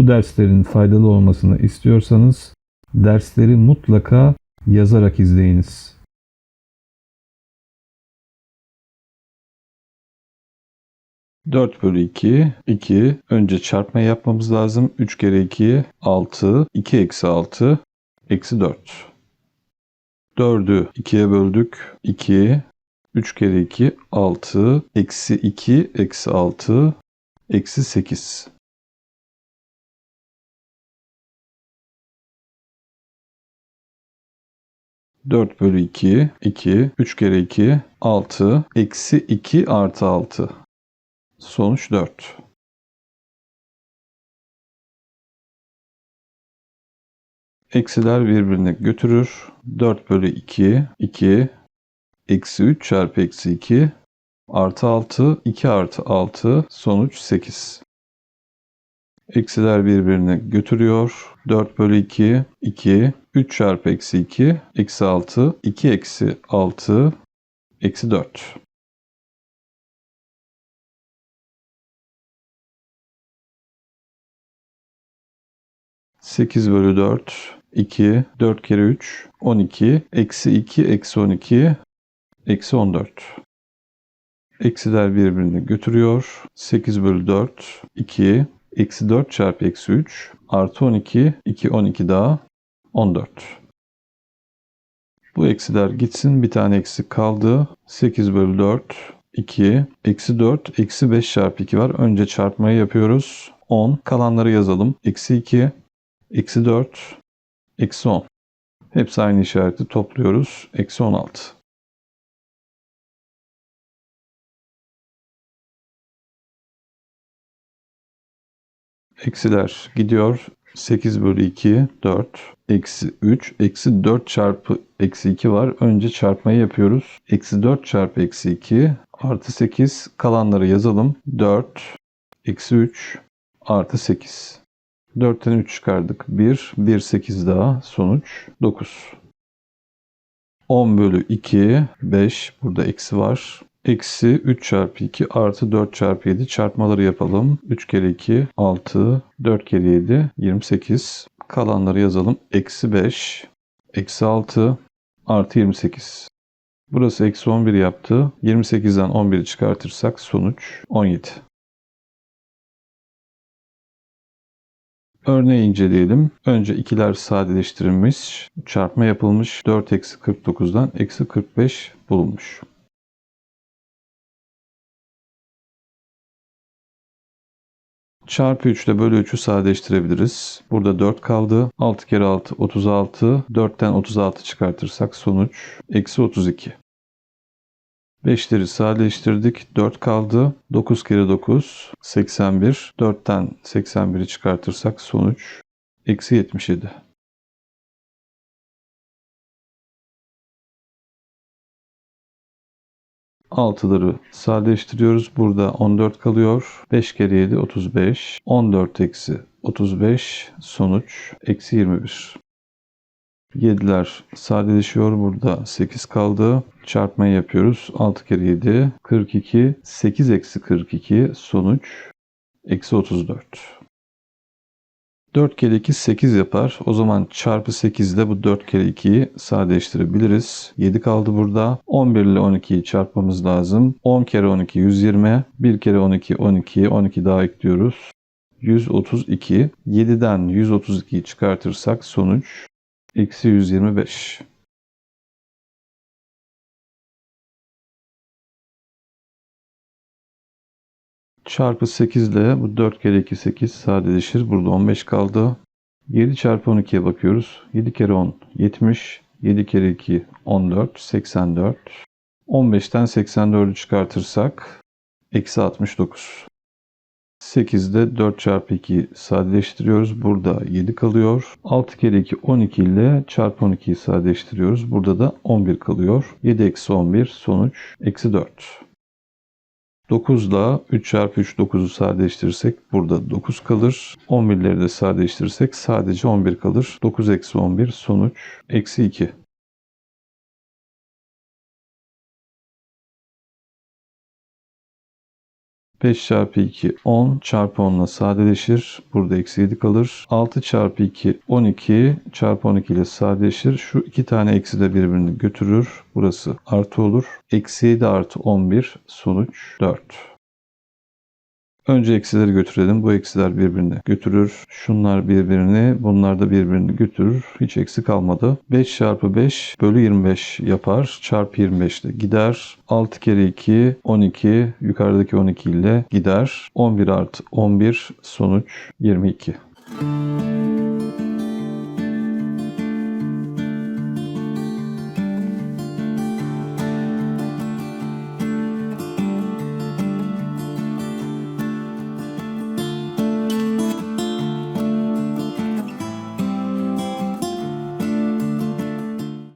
Bu derslerin faydalı olmasını istiyorsanız dersleri mutlaka yazarak izleyiniz. Dört bölü iki, iki. Önce çarpma yapmamız lazım. Üç kere iki, altı. İki eksi altı, eksi dört. Dördü ikiye böldük. İki. Üç kere iki, altı. Eksi iki, eksi altı, eksi sekiz. 4 bölü 2, 2, 3 kere 2, 6, eksi 2 artı 6. Sonuç 4. Eksiler birbirini götürür. 4 bölü 2, 2, eksi 3 çarpı eksi 2, artı 6, 2 artı 6, sonuç 8. Eksiler birbirini götürüyor. 4 bölü 2, 2, 3 çarpı eksi 2, eksi 6, 2 eksi 6, eksi 4. Sekiz bölü 4, 2, 4 kere 3, 12, eksi 2, eksi 12, eksi 14. Eksiler birbirini götürüyor. 8 bölü 4, 2, eksi 4 çarpı eksi 3, artı 12, 2, 12 daha 14. Bu eksiler gitsin. Bir tane eksik kaldı. 8 bölü 4, 2, eksi 4, eksi 5 çarpı 2 var. Önce çarpmayı yapıyoruz. 10. Kalanları yazalım. Eksi 2, eksi 4, eksi 10. Hepsi aynı işareti topluyoruz. Eksi 16. Eksiler gidiyor. 8 bölü 2, 4, eksi 3, eksi 4 çarpı eksi 2 var. Önce çarpmayı yapıyoruz. Eksi 4 çarpı eksi 2 artı 8. Kalanları yazalım. 4, eksi 3 artı 8. 4'ten 3 çıkardık. 1, 1, 8 daha. Sonuç 9. 10 bölü 2, 5. Burada eksi var. Eksi 3 çarpı 2 artı 4 çarpı 7 çarpmaları yapalım. 3 kere 2 6, 4 kere 7 28. Kalanları yazalım. Eksi 5, eksi 6 artı 28. Burası eksi 11 yaptı. 28'den 11'i çıkartırsak sonuç 17. Örneği inceleyelim. Önce ikiler sadeleştirilmiş, çarpma yapılmış, 4 eksi 49'dan eksi 45 bulunmuş. Çarpı 3 ile bölü 3'ü sadeleştirebiliriz. Burada 4 kaldı. 6 kere 6 36. 4'ten 36 çıkartırsak sonuç eksi 32. 5'leri sadeleştirdik. 4 kaldı. 9 kere 9 81. 4'ten 81'i çıkartırsak sonuç eksi 77. Altıları sadeleştiriyoruz. Burada 14 kalıyor. 5 kere 7 35. 14 eksi 35 sonuç eksi 21. 7'ler sadeleşiyor. Burada 8 kaldı. Çarpmayı yapıyoruz. 6 kere 7 42. 8 eksi 42 sonuç eksi 34. 4 kere 2 8 yapar. O zaman çarpı 8 ile bu 4 kere 2'yi sadeleştirebiliriz. 7 kaldı burada. 11 ile 12'yi çarpmamız lazım. 10 kere 12 120. 1 kere 12 12. 12 daha ekliyoruz. 132. 7'den 132'yi çıkartırsak sonuç eksi 125. Çarpı 8 ile bu 4 kere 2 8 sadeleşir. Burada 15 kaldı. 7 çarpı 12'ye bakıyoruz. 7 kere 10 70. 7 kere 2 14 84. 15'ten 84'ü çıkartırsak eksi 69. 8'de 4 çarpı 2 sadeleştiriyoruz. Burada 7 kalıyor. 6 kere 2 12 ile çarpı 12'yi sadeleştiriyoruz. Burada da 11 kalıyor. 7 eksi 11 sonuç eksi 4. 9 ile 3 çarpı 3 9'u sadeleştirirsek burada 9 kalır. 11'leri de sadeleştirirsek sadece 11 kalır. 9 eksi 11 sonuç eksi 2. 5 çarpı 2 10 çarpı 10 ile sadeleşir. Burada eksi 7 kalır. 6 çarpı 2 12 çarpı 12 ile sadeleşir. Şu iki tane eksi de birbirini götürür. Burası artı olur. Eksi 7 artı 11 sonuç 4. Önce eksileri götürelim. Bu eksiler birbirini götürür. Şunlar birbirini, bunlar da birbirini götürür. Hiç eksi kalmadı. 5 çarpı 5 bölü 25 yapar. Çarpı 25 ile gider. 6 kere 2 12 yukarıdaki 12 ile gider. 11 artı 11 sonuç 22.